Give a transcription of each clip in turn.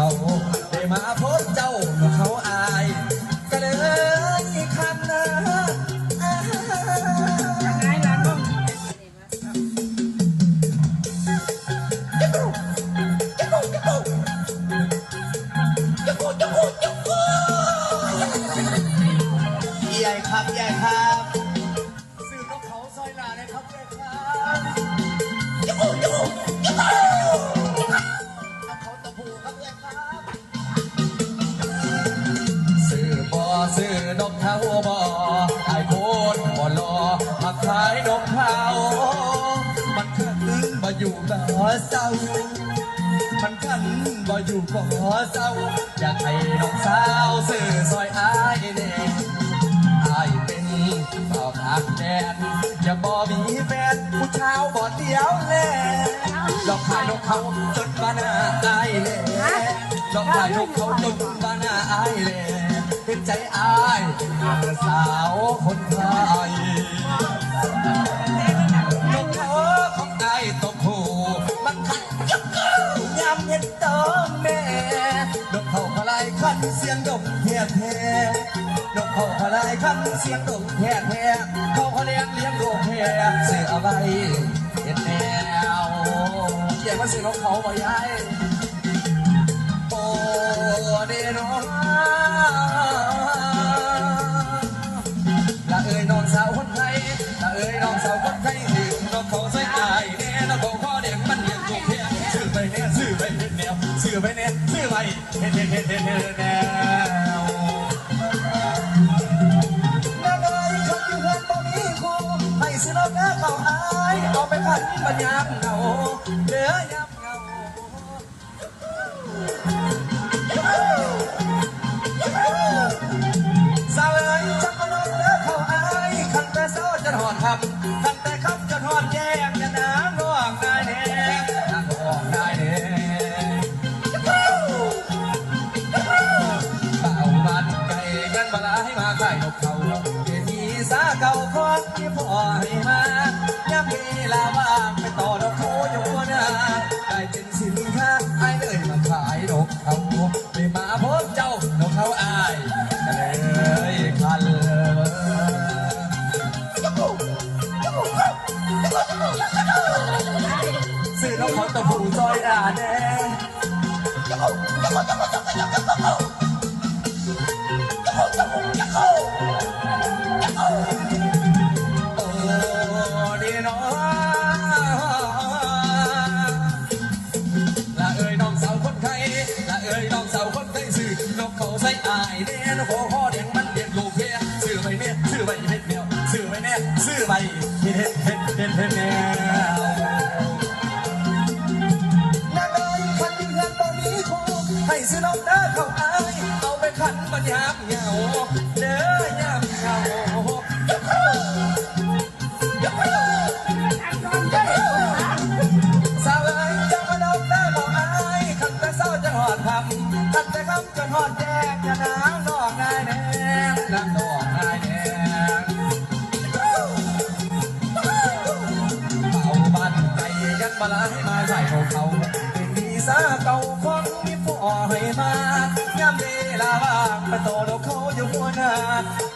เขาได้มาพบเจ้าเขาอายก็เลยคันนะยังไงล่ะน้องใหญ่ครับใหญ่ครับ นกเขาบ่อไอ้โคตรบ่รอมาขายนกเขา มันขึ้นมาอยู่บ่เศร้า มันขันบ่อยู่บ่เศร้า อยากให้น้องสาวซื้อซอยอายแน่อายเป็นสาวตากแดนอย่าบ่มีแฟนผู้ชาวบ่เดียวแน่ลองขายนกเขาจนบ้าน้าอายแน่ ลองขายกเขาจนบ้าหน้าอายแน่เป็นใจอายสาวคนไทยนกเขาของไอ้ตกหูมันขัดยักยามเห็นตอแม่นกเขาพลายขันเสียงดมแท้แท้นกเขาพลายขันเสียงดมแท้แท้เขาเขาเลี้ยงเลี้ยงโรคแท้เสือใบเห็ดแนวเกี่ยวกับเสือนกเขาบ่ยายโอ้ เดนอละเอ้ยน้องสาวคนไทยละเอ้ยน้องสาวคนไทยดื่มนกเขาใส่อายแน่นกเขาข้อเด็กมันเลี้ยงลูกแท้ซื้อไปแน่ซื้อไปเห็ดแนวซื้อไปแน่ซื้อไปเห็ดเห็ดเห็ดเห็ดเห็ดแนวนั่นเลยคนอยู่เพื่อนบ่มีคู่ให้สินกแน่เขาอายเอาไปพันปัญญาเหงาเหลือยา มีสาเก่าของที่พ่อให้มาย้ำเวลาว่างไปต่อดอกโคอยู่หัวหน้าได้เป็นสินค้าไอ้เลยมาขายนกเขาไม่มาพบเจ้านกเขาอายก็เลยคันซื้อนกเขาตะผูซอยด่าแดง เนี่ยซื้อไปเฮ็ดเฮ็ดเฮ็ดเฮ็ดแนวนั่งเอ้ยคันยืนเงินบ่มีคู่ให้ซื้อนกเด้อเขาอายเอาไปขันมันยามเหงาเด้อยามเหงาสาวเอ๋ยจะมาดอกได้บอกอายคันแต่เศร้าจะหอดคำคันแต่คำจะหอด ปลาให้มาใส่ของเขาเป็นมีสาเก่าของมีผู้อ่อยมายามเวลาว่างไปต่อดอกเขาอยู่หัวหน้า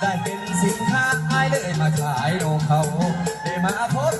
ได้เป็นสินค้าไอายเลยมาขายโลกเขาได้มาพบ